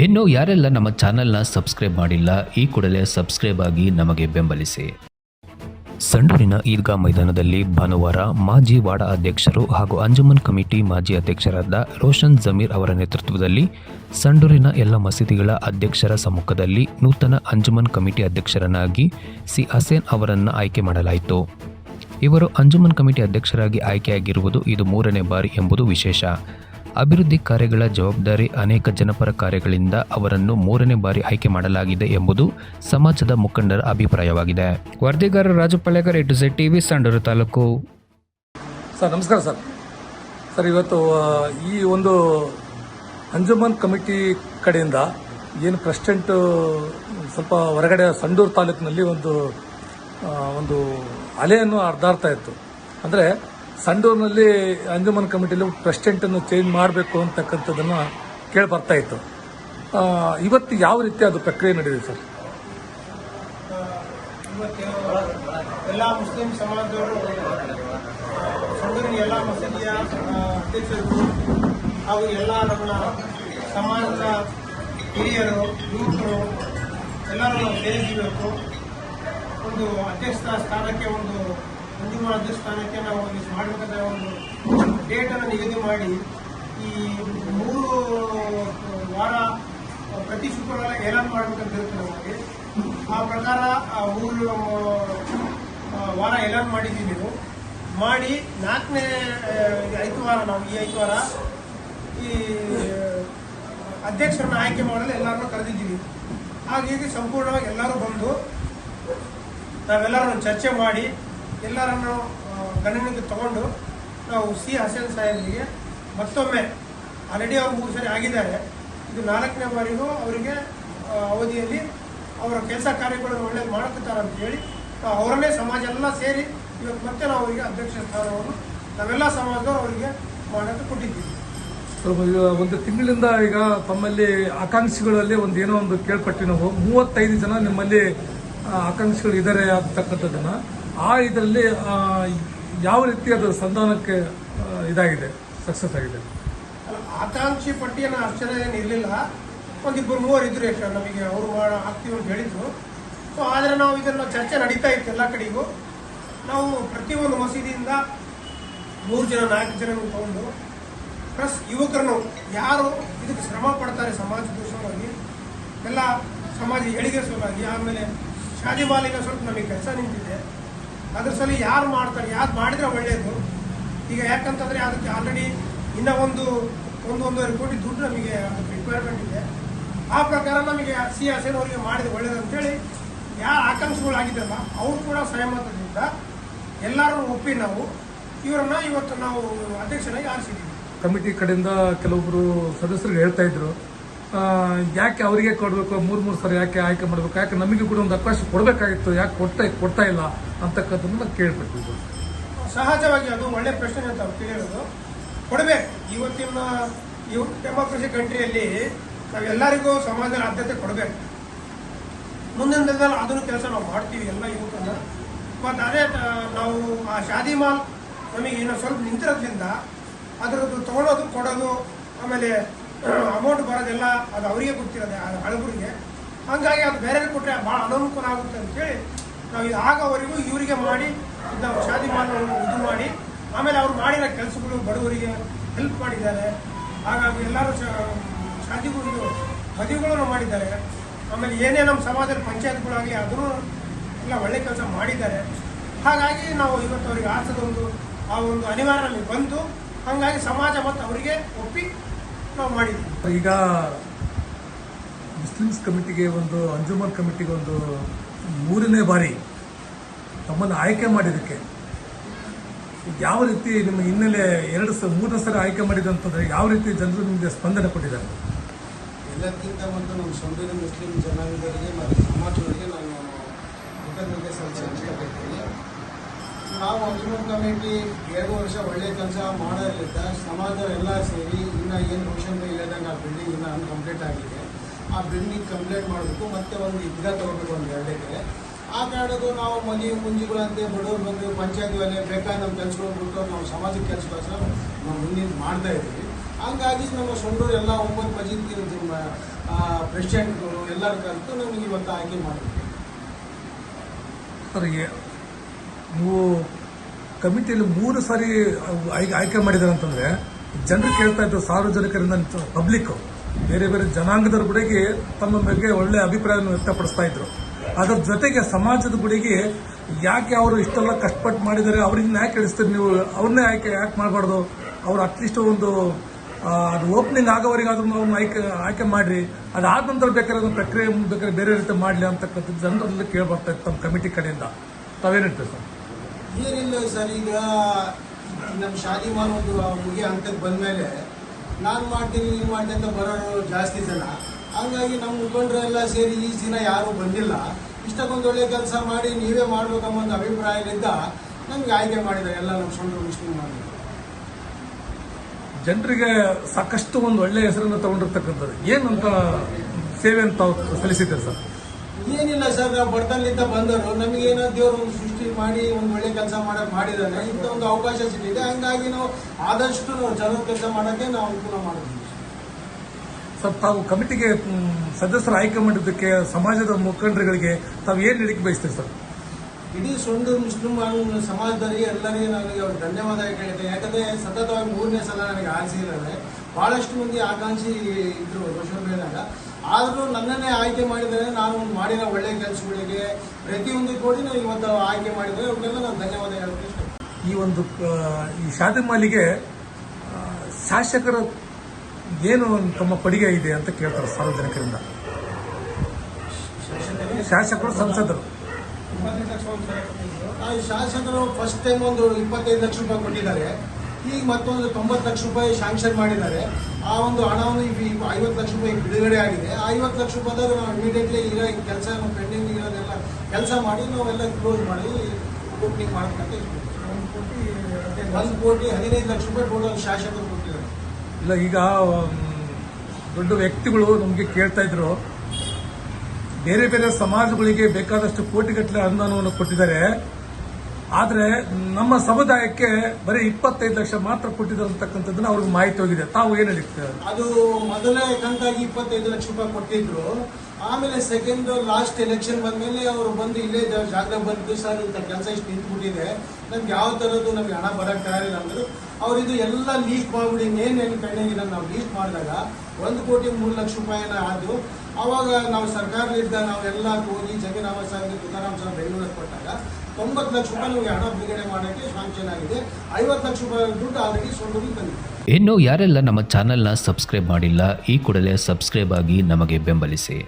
ಇನ್ನು ಯಾರೆಲ್ಲ ನಮ್ಮ ಚಾನೆಲ್ನ ಸಬ್ಸ್ಕ್ರೈಬ್ ಮಾಡಿಲ್ಲ, ಈ ಕೂಡಲೇ ಸಬ್ಸ್ಕ್ರೈಬ್ ಆಗಿ ನಮಗೆ ಬೆಂಬಲಿಸಿ. ಸಂಡೂರಿನ ಈದ್ಗಾ ಮೈದಾನದಲ್ಲಿ ಭಾನುವಾರ ಮಾಜಿ ವಾಡಾ ಅಧ್ಯಕ್ಷರು ಹಾಗೂ ಅಂಜುಮನ್ ಕಮಿಟಿ ಮಾಜಿ ಅಧ್ಯಕ್ಷರಾದ ರೋಷನ್ ಜಮೀರ್ ಅವರ ನೇತೃತ್ವದಲ್ಲಿ ಸಂಡೂರಿನ ಎಲ್ಲ ಮಸೀದಿಗಳ ಅಧ್ಯಕ್ಷರ ಸಮ್ಮುಖದಲ್ಲಿ ನೂತನ ಅಂಜುಮನ್ ಕಮಿಟಿ ಅಧ್ಯಕ್ಷರನ್ನಾಗಿ ಸಿ ಹಸೇನ್ ಅವರನ್ನು ಆಯ್ಕೆ ಮಾಡಲಾಯಿತು. ಇವರು ಅಂಜುಮನ್ ಕಮಿಟಿ ಅಧ್ಯಕ್ಷರಾಗಿ ಆಯ್ಕೆಯಾಗಿರುವುದು ಇದು ಮೂರನೇ ಬಾರಿ ಎಂಬುದು ವಿಶೇಷ. ಅಭಿವೃದ್ಧಿ ಕಾರ್ಯಗಳ ಜವಾಬ್ದಾರಿ ಅನೇಕ ಜನಪರ ಕಾರ್ಯಗಳಿಂದ ಅವರನ್ನು ಮೂರನೇ ಬಾರಿ ಆಯ್ಕೆ ಮಾಡಲಾಗಿದೆ ಎಂಬುದು ಸಮಾಜದ ಮುಖಂಡರ ಅಭಿಪ್ರಾಯವಾಗಿದೆ. ವರದಿಗಾರ Raju Pallegar A to Z TV Sandur taluk. Sir, ನಮಸ್ಕಾರ ಸರ್. ಸರ್, ಇವತ್ತು ಈ ಒಂದು ಅಂಜುಮನ್ ಕಮಿಟಿ ಕಡೆಯಿಂದ ಏನು ಪ್ರೆಸಿಡೆಂಟ್, ಸ್ವಲ್ಪ ಹೊರಗಡೆ ಸಂಡೂರು ತಾಲೂಕಿನಲ್ಲಿ ಒಂದು ಒಂದು ಅಲೆಯನ್ನು ಹರಿದಾಡ್ತಾ ಇತ್ತು. ಅಂದರೆ ಸಂಡೂರಿನಲ್ಲಿ ಅಂಜುಮನ್ ಕಮಿಟಿಲಿ ಪ್ರೆಸಿಡೆಂಟನ್ನು ಚೇಂಜ್ ಮಾಡಬೇಕು ಅಂತಕ್ಕಂಥದ್ದನ್ನು ಕೇಳಿ ಬರ್ತಾ ಇತ್ತು. ಇವತ್ತು ಯಾವ ರೀತಿ ಅದು ಪ್ರಕ್ರಿಯೆ ನಡೆದಿದೆ ಸರ್? ಎಲ್ಲ ಮುಸ್ಲಿಂ ಸಮಾಜದವರು ಎಲ್ಲ ಮಸೀದಿಯ ಅಧ್ಯಕ್ಷರು ಹಾಗೂ ಸಮಾಜದ ಹಿರಿಯರು, ಯುವಕರು ಎಲ್ಲರೂ ಸೇರಿಸಬೇಕು. ಒಂದು ಅಧ್ಯಕ್ಷ ಸ್ಥಾನಕ್ಕೆ ಒಂದು ಅಂತಿಮ ಸ್ಥಾನಕ್ಕೆ ನಾವು ಮಾಡಬೇಕಾದ ಒಂದು ಡೇಟನ್ನು ನಿಗದಿ ಮಾಡಿ, ಈ ಮೂರು ವಾರ ಪ್ರತಿ ಶುಕ್ರವಾರ ಏನಾದ್ರು ಮಾಡಬೇಕಂತ ಇರುತ್ತೆ ನಮಗೆ. ಆ ಪ್ರಕಾರ ಮೂರು ವಾರ ಏಲಾನ್ ಮಾಡಿದ್ದೀವಿ ನೀವು. ಮಾಡಿ ನಾಲ್ಕನೇ ಐದು ವಾರ ನಾವು ಈ ಐತವಾರ ಈ ಅಧ್ಯಕ್ಷರನ್ನ ಆಯ್ಕೆ ಮಾಡಲು ಎಲ್ಲರನ್ನೂ ಕರೆದಿದ್ದೀವಿ. ಹಾಗಾಗಿ ಸಂಪೂರ್ಣವಾಗಿ ಎಲ್ಲರೂ ಬಂದು ನಾವೆಲ್ಲರೂ ಚರ್ಚೆ ಮಾಡಿ ಎಲ್ಲರನ್ನು ಗಣನೆಗೆ ತಗೊಂಡು ನಾವು ಸಿ ಹಸೇನ್ ಸಾಹೇಬರಿಗೆ ಮತ್ತೊಮ್ಮೆ ಆಲ್ರೆಡಿ ಅವ್ರು ಮೂರು ಸರಿ ಆಗಿದ್ದಾರೆ. ಇದು ನಾಲ್ಕನೇ ಬಾರಿಗೂ ಅವರಿಗೆ ಅವಧಿಯಲ್ಲಿ ಅವರ ಕೆಲಸ ಕಾರ್ಯಗಳನ್ನು ಒಳ್ಳೇದು ಮಾಡುತ್ತಿದ್ದಾರೆ ಅಂತ ಹೇಳಿ ಅವರನ್ನೇ ಸಮಾಜ ಎಲ್ಲ ಸೇರಿ ಇವತ್ತು ಮತ್ತೆ ನಾವು ಅವರಿಗೆ ಅಧ್ಯಕ್ಷ ಸ್ಥಾನವನ್ನು ನಾವೆಲ್ಲ ಸಮಾಜದವರು ಅವರಿಗೆ ಮಾಡೋದು ಕೊಟ್ಟಿದ್ದೀವಿ. ಒಂದು ತಿಂಗಳಿಂದ ಈಗ ತಮ್ಮಲ್ಲಿ ಆಕಾಂಕ್ಷಿಗಳಲ್ಲಿ ಒಂದು ಏನೋ ಒಂದು ಕೇಳ್ಪಟ್ಟಿ ನಾವು ಮೂವತ್ತೈದು ಜನ ನಿಮ್ಮಲ್ಲಿ ಆಕಾಂಕ್ಷಿಗಳು ಇದ್ದಾರೆ ಅಂತಕ್ಕಂಥದ್ದನ್ನ. ಆ ಇದರಲ್ಲಿ ಯಾವ ರೀತಿ ಅದು ಸಂಧಾನಕ್ಕೆ ಇದಾಗಿದೆ ಸಕ್ಸಸ್ ಆಗಿದೆ? ಆಕಾಂಕ್ಷಿ ಪಟ್ಟಿಯನ್ನು ಏನು ಇರಲಿಲ್ಲ. ಒಂದಿಬ್ಬರು ಮೂವರು ಇದ್ರು ಎಷ್ಟು ನಮಗೆ ಅವರು ಆಗ್ತೀವಿ ಅಂತ ಹೇಳಿದ್ರು. ಸೊ ಆದರೆ ನಾವು ಇದನ್ನು ಚರ್ಚೆ ನಡೀತಾ ಇತ್ತು ಎಲ್ಲ ಕಡೆಗೂ. ನಾವು ಪ್ರತಿಯೊಂದು ಮಸೀದಿಯಿಂದ ಮೂರು ಜನ, ನಾಲ್ಕು ಜನ ತಗೊಂಡು ಪ್ಲಸ್ ಯುವಕರನ್ನು ಯಾರು ಇದಕ್ಕೆ ಶ್ರಮ ಪಡ್ತಾರೆ ಸಮಾಜದ ಸಲುವಾಗಿ ಎಲ್ಲ ಸಮಾಜ ಏಳಿಗೆ ಸಲುವಾಗಿ ಆಮೇಲೆ ಶಾದಿ ಬಾಲಿಗೆ ಸ್ವಲ್ಪ ನಮಗೆ ಕೆಲಸ ನಿಂತಿದೆ. ಅದ್ರ ಸಲ ಯಾರು ಮಾಡ್ತಾರೆ, ಯಾರು ಮಾಡಿದ್ರೆ ಒಳ್ಳೆಯದು ಈಗ ಯಾಕಂತಂದ್ರೆ ಅದಕ್ಕೆ ಆಲ್ರೆಡಿ ಇನ್ನ ಒಂದು ಒಂದು ಒಂದೂವರೆ ಕೋಟಿ ದುಡ್ಡು ನಮಗೆ ಅದಕ್ಕೆ ರಿಕ್ವೈರ್ಮೆಂಟ್ ಇದೆ. ಆ ಪ್ರಕಾರ ನಮಗೆ ಸಿ ಅವರಿಗೆ ಮಾಡಿದ್ರೆ ಒಳ್ಳೇದು ಅಂತೇಳಿ ಯಾರು ಆಕಾಂಕ್ಷಿಗಳಾಗಿದ್ದಲ್ಲ, ಅವರು ಕೂಡ ಸಹಮತದಿಂದ ಎಲ್ಲರೂ ಒಪ್ಪಿ ನಾವು ಇವರನ್ನ ಇವತ್ತು ನಾವು ಅಧ್ಯಕ್ಷನಾಗಿ ಆರಿಸಿದ್ದೀವಿ. ಕಮಿಟಿ ಕಡೆಯಿಂದ ಕೆಲವೊಬ್ಬರು ಸದಸ್ಯರು ಹೇಳ್ತಾ ಇದ್ರು. ಯಾಕೆ ಅವರಿಗೆ ಕೊಡಬೇಕು? ಮೂರ್, ಮೂರು ಸರಿ ಯಾಕೆ ಆಯ್ಕೆ ಮಾಡಬೇಕು? ಯಾಕೆ ನಮಗೆ ಕೂಡ ಒಂದು ಅವಕಾಶ ಕೊಡಬೇಕಾಗಿತ್ತು? ಯಾಕೆ ಕೊಡ್ತಾ ಕೊಡ್ತಾ ಇಲ್ಲ ಅಂತಕ್ಕಂಥದ್ದನ್ನ ಕೇಳ್ಪಟ್ಟಿದ್ದು ಸಹಜವಾಗಿ ಅದು ಒಳ್ಳೆ ಪ್ರಶ್ನೆ ಅಂತ ಕೇಳಿರೋದು. ಕೊಡಬೇಕು. ಇವತ್ತಿನ, ಇವ್ ಡೆಮೋಕ್ರಸಿ ಕಂಟ್ರಿಯಲ್ಲಿ ನಾವೆಲ್ಲರಿಗೂ ಸಮಾಜದ ಆದ್ಯತೆ ಕೊಡಬೇಕು. ಮುಂದಿನ ದಿನದಲ್ಲಿ ಅದನ್ನು ಕೆಲಸ ನಾವು ಮಾಡ್ತೀವಿ, ಎಲ್ಲ ಯುವಕರನ್ನ ಮತ್ತು ಅದೇ ನಾವು ಆ ಶಾದಿ ಮಾಲ್ ನಮಗೆ ಏನೋ ಸ್ವಲ್ಪ ನಿಂತಿರೋದ್ರಿಂದ ಅದರದ್ದು ತೊಗೊಳೋದು, ಕೊಡೋದು, ಆಮೇಲೆ ಅಮೌಂಟ್ ಬರೋದೆಲ್ಲ ಅದು ಅವರಿಗೆ ಗೊತ್ತಿರೋದೆ ಹಳಬರಿಗೆ. ಹಾಗಾಗಿ ಅದು ಬೇರೆ ಕೊಟ್ಟರೆ ಭಾಳ ಅನಾನುಕೂಲ ಆಗುತ್ತೆ ಅಂತೇಳಿ ನಾವು ಇದು ಆಗೋವರೆಗೂ ಇವರಿಗೆ ಮಾಡಿ ನಾವು ಶಾದಿ ಮಾಡೋ ಇದು ಮಾಡಿ, ಆಮೇಲೆ ಅವ್ರು ಮಾಡಿರೋ ಕೆಲಸಗಳು ಬಡವರಿಗೆ ಹೆಲ್ಪ್ ಮಾಡಿದ್ದಾರೆ. ಹಾಗಾಗಿ ಎಲ್ಲರೂ ಶಾದಿಗಳು ಮದುವೆಗಳನ್ನು ಮಾಡಿದ್ದಾರೆ. ಆಮೇಲೆ ಏನೇ ನಮ್ಮ ಸಮಾಜದ ಪಂಚಾಯತ್ಗಳಾಗಲಿ ಅದನ್ನು ಎಲ್ಲ ಒಳ್ಳೆ ಕೆಲಸ ಮಾಡಿದ್ದಾರೆ. ಹಾಗಾಗಿ ನಾವು ಇವತ್ತು ಅವರಿಗೆ ಆಸದೊಂದು, ಆ ಒಂದು ಅನಿವಾರ್ಯ ಬಂತು ಹಾಗಾಗಿ ಸಮಾಜ ಮತ್ತು ಅವರಿಗೆ ಒಪ್ಪಿ ನಾವು ಈಗ ಮುಸ್ಲಿಮ್ಸ್ ಕಮಿಟಿಗೆ ಒಂದು ಅಂಜುಮನ್ ಕಮಿಟಿಗೆ ಒಂದು ಮೂರನೇ ಬಾರಿ ತಮ್ಮನ್ನು ಆಯ್ಕೆ ಮಾಡಿದ್ದಕ್ಕೆ ಯಾವ ರೀತಿ ನಿಮ್ಮ ಹಿನ್ನೆಲೆ ಎರಡು ಸ ಮೂರನೇ ಸಲ ಆಯ್ಕೆ ಮಾಡಿದಂತಂದ್ರೆ ಯಾವ ರೀತಿ ಜನರು ನಿಮಗೆ ಸ್ಪಂದನೆ ಕೊಟ್ಟಿದ್ದಾರೆ? ಎಲ್ಲಕ್ಕಿಂತ ಮೊದಲು ನಮ್ಮ ಸೌಂದರ್ಯ ಮುಸ್ಲಿಂ ಜನಾಂಗದವರಿಗೆ ಮತ್ತು ಸಮಾಜದವರಿಗೆ ನಾನು ಕೃತಜ್ಞತೆ ಸಲ್ಲಿಸಿ ಇಷ್ಟಪಡ್ತೀನಿ ನಾವು ಅಂಜುಮನ್ ಕಮಿಟಿ ಎರಡು ವರ್ಷ ಒಳ್ಳೆ ಕೆಲಸ ಮಾಡೋದ್ರಿಂದ ಎಲ್ಲ ಸೇರಿ ಇನ್ನು ಏನು ರೋಷನ್ ಇಲ್ಲದಂಗೆ ಆ ಬಿಲ್ಡಿಂಗ್ ಇನ್ನು ಕಂಪ್ಲೀಟ್ ಆಗಿದೆ. ಆ ಬಿಲ್ಡಿಂಗ್ ಕಂಪ್ಲೀಟ್ ಮಾಡಬೇಕು, ಮತ್ತೆ ಒಂದು ಇದ್ಗ ತಗೋಬೇಕು ಒಂದು ಎರಡು ಎಕರೆ ಆ ಕಾರಣದ್ದು ನಾವು ಮನೆ ಮುಂಜಿಗಳಂತೆ ಬಡವರು ಬಂದು ಪಂಚಾಯತ್ ಒಲೆ ಬೇಕಾದ ನಮ್ಮ ಕೆಲಸಗಳು ಬಿಟ್ಟು ನಾವು ಸಮಾಜಕ್ಕೆ ಕೆಲಸಗೋಸ್ಕರ ನಾವು ಮುಂದಿನ ಮಾಡ್ತಾ ಇದ್ದೀವಿ. ಹಂಗಾಗಿ ನಮ್ಮ ಸೊಂಡೂರು ಎಲ್ಲ ಒಂಬತ್ತು ಮಜೀದ್ ಪ್ರೆಸಿಡೆಂಟ್ಗಳು ಎಲ್ಲರೂ ಕರೆದು ನಮಗೆ ಇವತ್ತು ಆಯ್ಕೆ ಏ- ನೀವು ಕಮಿಟಿಯಲ್ಲಿ ಮೂರು ಸಾರಿ ಆಯ್ಕೆ ಮಾಡಿದ್ದಾರೆ ಅಂತಂದ್ರೆ, ಜನರು ಕೇಳ್ತಾ ಇದ್ದರು ಸಾರ್ವಜನಿಕರಿಂದ ಪಬ್ಲಿಕ್ ಬೇರೆ ಬೇರೆ ಜನಾಂಗದವ್ರ ಗುಡಿಗೆ ತಮ್ಮ ಬಗ್ಗೆ ಒಳ್ಳೆ ಅಭಿಪ್ರಾಯವನ್ನು ವ್ಯಕ್ತಪಡಿಸ್ತಾ ಇದ್ರು. ಅದರ ಜೊತೆಗೆ ಸಮಾಜದ ಗುಡಿಗೆ ಯಾಕೆ ಅವರು ಇಷ್ಟೆಲ್ಲ ಕಷ್ಟಪಟ್ಟು ಮಾಡಿದ್ದಾರೆ ಅವ್ರಿಗೆ ಯಾಕೆ ಇಳಿಸ್ತೀರಿ ನೀವು? ಅವ್ರನ್ನೇ ಆಯ್ಕೆ ಯಾಕೆ ಮಾಡಬಾರ್ದು? ಅವ್ರು ಅಟ್ಲೀಸ್ಟ್ ಒಂದು ಅದು ಓಪನಿಂಗ್ ಆಗೋವರೆಗಾದ್ರೂ ಅವ್ರನ್ನ ಆಯ್ಕೆ ಆಯ್ಕೆ ಮಾಡಿರಿ. ಅದಾದ ನಂತರ ಬೇಕಾದ್ರೆ ಅದನ್ನು ಪ್ರಕ್ರಿಯೆ, ಬೇಕಾದ್ರೆ ಬೇರೆ ರೀತಿ ಮಾಡಲಿ ಅಂತಕ್ಕಂಥದ್ದು ಜನರಲ್ಲಿ ಕೇಳ್ಬರ್ತಾ ಇತ್ತು ತಮ್ಮ ಕಮಿಟಿ ಕಡೆಯಿಂದ. ತಾವೇನು ಸರ್? ಏನಿಲ್ಲ ಸರ್, ಈಗ ನಮ್ಮ ಶಾದಿ ಒಂದು ಮುಗಿಯ ಹಂತಕ್ಕೆ ಬಂದಮೇಲೆ ನಾನು ಮಾಡ್ತೀನಿ, ನೀನು ಮಾಡ್ತೀನಿ ಅಂತ ಬರೋರು ಜಾಸ್ತಿ ಜನ. ಹಂಗಾಗಿ ನಮ್ಮ ಮುಖಂಡರೆಲ್ಲ ಸೇರಿ ಈ ದಿನ ಯಾರೂ ಬಂದಿಲ್ಲ. ಇಷ್ಟಕ್ಕೊಂದು ಒಳ್ಳೆ ಕೆಲಸ ಮಾಡಿ ನೀವೇ ಮಾಡ್ಬೇಕಮ್ಮ ಒಂದು ಅಭಿಪ್ರಾಯದಿಂದ ನಮ್ಗೆ ಆಯ್ಕೆ ಮಾಡಿದ್ದಾರೆ ಎಲ್ಲ ನಮ್ಮ ಸಣ್ಣ ಮುಸ್ಲಿಂ ಮಾಡಿ ಜನರಿಗೆ ಸಾಕಷ್ಟು ಒಂದು ಒಳ್ಳೆ ಹೆಸರನ್ನು ತಗೊಂಡಿರ್ತಕ್ಕಂಥದ್ದು. ಏನಂತ ಸೇವೆ ಅಂತ ಸಲ್ಲಿಸಿದ್ದೆ ಸರ್? ಏನಿಲ್ಲ ಸರ್ ನಾವು ಬಡತನದಿಂದ ಬಂದರು ನಮಗೇನೋ ದೇವರು ಒಂದು ಸೃಷ್ಟಿ ಮಾಡಿ ಒಂದು ಒಳ್ಳೆ ಕೆಲಸ ಮಾಡಕ್ ಮಾಡಿದ್ದಾರೆ ಇಂಥ ಒಂದು ಅವಕಾಶ ಸಿಕ್ಕಿದೆ. ಹಂಗಾಗಿ ನಾವು ಆದಷ್ಟು ನಾವು ಜನರ ಕೆಲಸ ಮಾಡೋಕ್ಕೆ ನಾವು ಅನುಕೂಲ ಮಾಡಿದ್ವಿ ಸರ್ ತಾವು ಕಮಿಟಿಗೆ ಸದಸ್ಯರು ಆಯ್ಕೆ ಮಾಡಿದ್ದಕ್ಕೆ ಸಮಾಜದ ಮುಖಂಡರುಗಳಿಗೆ ತಾವು ಏನು ಹೇಳಿಕೆ ಬಯಸ್ತೀವಿ ಸರ್? ಇಡೀ ಸೊಂಡು ಮುಸ್ಲಿಂ ಸಮಾಜದಲ್ಲಿ ಎಲ್ಲರಿಗೆ ನನಗೆ ಅವ್ರು ಧನ್ಯವಾದ ಹೇಳಿದೆ ಯಾಕಂದ್ರೆ ಸತತವಾಗಿ ಮೂರನೇ ಸಲ ನನಗೆ ಆರಿಸಿದ್ದಾರೆ ಬಹಳಷ್ಟು ಮಂದಿ ಆಕಾಂಕ್ಷಿ ಇದ್ರು ರೋಷನ್ಬೇದಾಗ ಆದರೂ ನನ್ನನ್ನೇ ಆಯ್ಕೆ ಮಾಡಿದರೆ ಮಾಡಿರೋ ಒಳ್ಳೆ ಕೆಲಸಗಳಿಗೆ ಪ್ರತಿಯೊಂದು ಕೋಟಿ ನಾವು ಇವತ್ತು ಆಯ್ಕೆ ಮಾಡಿದ್ರೆ ಅವ್ರಿಗೆಲ್ಲ ನಾನು ಧನ್ಯವಾದ ಹೇಳಕ್ಕೆ ಈ ಒಂದು ಈ ಶಾದಿ ಮಾಲಿಗೆ ಶಾಸಕರ ಏನು ತಮ್ಮ ಪಡಿಗೆ ಇದೆ ಅಂತ ಕೇಳ್ತಾರೆ ಸಾರ್ವಜನಿಕರಿಂದ? ಶಾಸಕರು ಸಂಸದರು. ಶಾಸಕರು ಫಸ್ಟ್ ಟೈಮ್ ಒಂದು ಇಪ್ಪತ್ತೈದು ಲಕ್ಷ ರೂಪಾಯಿ ಕೊಟ್ಟಿದ್ದಾರೆ. ಈಗ ಮತ್ತೊಂದು ತೊಂಬತ್ತು ಲಕ್ಷ ರೂಪಾಯಿ ಶಾಂಕ್ಷನ್ ಮಾಡಿದ್ದಾರೆ. ಆ ಒಂದು ಹಣವನ್ನು ಈಗ ಐವತ್ತು ಲಕ್ಷ ರೂಪಾಯಿ ಬಿಡುಗಡೆ ಆಗಿದೆ. ಆ ಐವತ್ತು ಲಕ್ಷ ರೂಪಾಯಿದಾಗ ನಾವು ಇಮಿಡಿಯೇಟ್ಲಿ ಈಗ ಕೆಲಸ ಪೆಂಡಿಂಗ್ ಇರೋದೆಲ್ಲ ಕೆಲಸ ಮಾಡಿ ನಾವೆಲ್ಲ ಕ್ಲೋಸ್ ಮಾಡಿ ಓಪನಿಂಗ್ ಮಾಡ್ಬೇಕಂತ ಒಂದು ಕೋಟಿ ಹದಿನೈದು ಲಕ್ಷ. ರೂಪಾಯಿ ಟೋಟಲ್ ಶಾಸಕರು ಕೊಟ್ಟಿದ್ದಾರೆ. ಇಲ್ಲ, ಈಗ ದೊಡ್ಡ ವ್ಯಕ್ತಿಗಳು ನಮಗೆ ಕೇಳ್ತಾ ಇದ್ರು. ಬೇರೆ ಬೇರೆ ಸಮಾಜಗಳಿಗೆ ಬೇಕಾದಷ್ಟು ಕೋಟಿಗಟ್ಟಲೆ ಅನುದಾನವನ್ನು ಕೊಟ್ಟಿದ್ದಾರೆ. ಆದರೆ ನಮ್ಮ ಸಮುದಾಯಕ್ಕೆ ಬರೀ ಇಪ್ಪತ್ತೈದು ಲಕ್ಷ ಮಾತ್ರ ಕೊಟ್ಟಿದ್ದಾರೆ ಅವ್ರಿಗೆ ಮಾಹಿತಿ ಹೋಗಿದೆ. ತಾವು ಏನು ಹೇಳಿ ಅದು ಮೊದಲೇ ಕಂತಾಗಿ ಇಪ್ಪತ್ತೈದು ಲಕ್ಷ ರೂಪಾಯಿ ಕೊಟ್ಟಿದ್ರು. ಆಮೇಲೆ ಸೆಕೆಂಡ್ ಲಾಸ್ಟ್ ಎಲೆಕ್ಷನ್ ಬಂದ್ಮೇಲೆ ಅವರು ಬಂದು ಇಲ್ಲೇ ಜಾಗ ಬಂದು ಸರ್, ಇಂಥ ಕೆಲಸ ಇಷ್ಟು ನಿಂತ್ಬಿಟ್ಟಿದೆ. ನಮ್ಗೆ ಯಾವ ಥರದ್ದು ನಮ್ಗೆ ಹಣ ಬರಕ್ ತಯಾರಿಲ್ಲ ಅಂದ್ರೆ. ಅವ್ರು ಇದು ಎಲ್ಲ ಲೀಕ್ ಮಾಡ್ಬಿಡಿ ಏನು ಕಣ್ಣಿಗೆ ನಾವು ಲೀಕ್ ಮಾಡಿದಾಗ ಒಂದು ಕೋಟಿ ಮೂರು ಲಕ್ಷ ರೂಪಾಯಿನ ಆದ್ರು ಅವಾಗ ನಾವು ಸರ್ಕಾರದಿಂದ ನಾವೆಲ್ಲ ಹೋಗಿ ಜಗನ್ನಾಮ ಸಾಹೇಬ್ ತುಕಾರಾಮ್ ಸಾಹೇಬ್ ಬೆಂಗಳೂರಿಗೆ ಕೊಟ್ಟಾಗ ತೊಂಬತ್ತು ಲಕ್ಷ ರೂಪಾಯಿ ನಿಮಗೆ ಹಣ ಬಿಡುಗಡೆ ಮಾಡೋಕ್ಕೆ ಶಾಂಕ್ಷನ್ ಆಗಿದೆ ಐವತ್ತು ಲಕ್ಷ ರೂಪಾಯಿ ದುಡ್ಡು ಆಲ್ರೆಡಿ ಸೊಂಡೂರಿಗೆ ಬಂದಿದೆ. ಇನ್ನು ಯಾರೆಲ್ಲ ನಮ್ಮ ಚಾನೆಲ್ನ ಸಬ್ಸ್ಕ್ರೈಬ್ ಮಾಡಿಲ್ಲ, ಈ ಕೂಡಲೇ ಸಬ್ಸ್ಕ್ರೈಬ್ ಆಗಿ ನಮಗೆ ಬೆಂಬಲಿಸಿ.